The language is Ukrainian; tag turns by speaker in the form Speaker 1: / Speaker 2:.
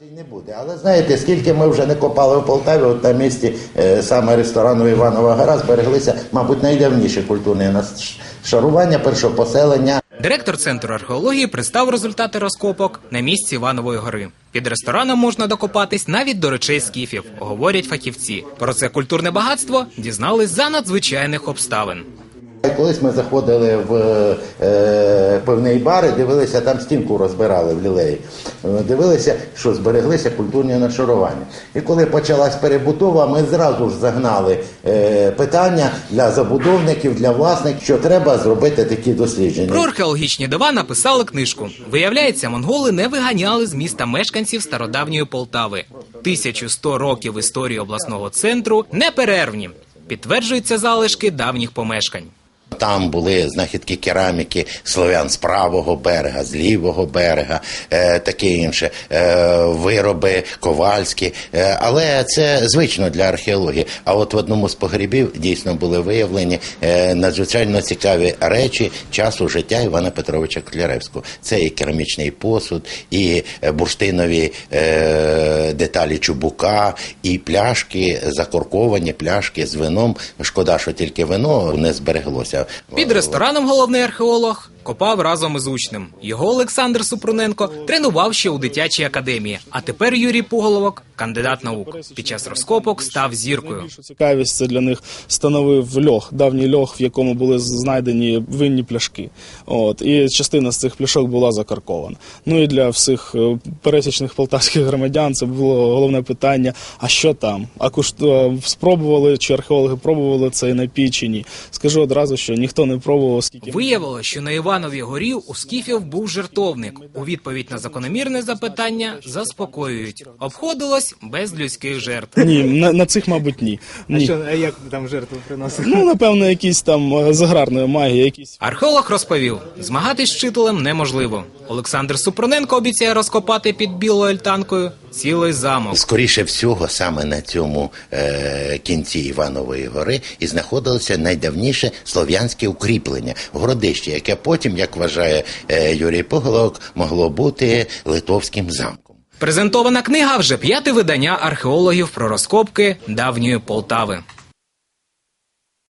Speaker 1: Не буде, але знаєте, скільки ми вже не копали в Полтаві, от на місці е, саме ресторану Іванова гора збереглися, мабуть, найдавніші культурні шарування першого поселення.
Speaker 2: Директор центру археології представив результати розкопок на місці Іванової гори. Під рестораном можна докопатись навіть до речей скіфів, говорять фахівці. Про це культурне багатство дізнались за надзвичайних обставин.
Speaker 1: Колись ми заходили в е, пивний бар і дивилися, там стінку розбирали в лілеї. Е, Дивилися, що збереглися культурні нашарування. І коли почалась перебудова, ми зразу ж загнали е, питання для забудовників, для власників, що треба зробити такі дослідження.
Speaker 2: Про археологічні дива написали книжку. Виявляється, монголи не виганяли з міста мешканців стародавньої Полтави. 1100 років історії обласного центру неперервні. Підтверджуються залишки давніх помешкань.
Speaker 1: Там були знахідки кераміки слов'ян з правого берега, з лівого берега, е, таке інше, е, вироби ковальські. Е, але це звично для археології. А от в одному з погрібів дійсно були виявлені е, надзвичайно цікаві речі часу життя Івана Петровича Котляревського. Це і керамічний посуд, і е, бурштинові е, деталі чубука, і пляшки, закорковані пляшки з вином. Шкода, що тільки вино не збереглося.
Speaker 2: Під рестораном головний археолог копав разом із учнем. Його Олександр Супруненко тренував ще у дитячій академії. А тепер Юрій Пуголовок, кандидат наук. Під час розкопок став зіркою.
Speaker 3: Цікавість це для них становив льох, давній льох, в якому були знайдені винні пляшки. От і частина з цих пляшок була закаркована. Ну і для всіх е, пересічних полтавських громадян це було головне питання: а що там? А куш... е, спробували чи археологи пробували це напій чи ні? Скажу одразу, що ніхто не пробував, скільки
Speaker 2: Виявило, що на Івановій горі у скіфів був жертовник. У відповідь на закономірне запитання заспокоюють. Обходилось без людських жертв.
Speaker 3: ні, на, на цих, мабуть, ні. ні.
Speaker 4: Що, а як там жертву приносили?
Speaker 3: Ну, напевно, якісь там е, з аграрної магії, якісь
Speaker 2: Археолог розповів, змагатись з вчителем неможливо. Олександр Супроненко обіцяє розкопати під білою альтанкою цілий замок.
Speaker 1: Скоріше всього, саме на цьому е, кінці Іванової гори і знаходилося найдавніше слов'янське укріплення городище, яке потім, як вважає е, Юрій Поголок, могло бути литовським замком.
Speaker 2: Презентована книга вже п'яте видання археологів про розкопки давньої Полтави.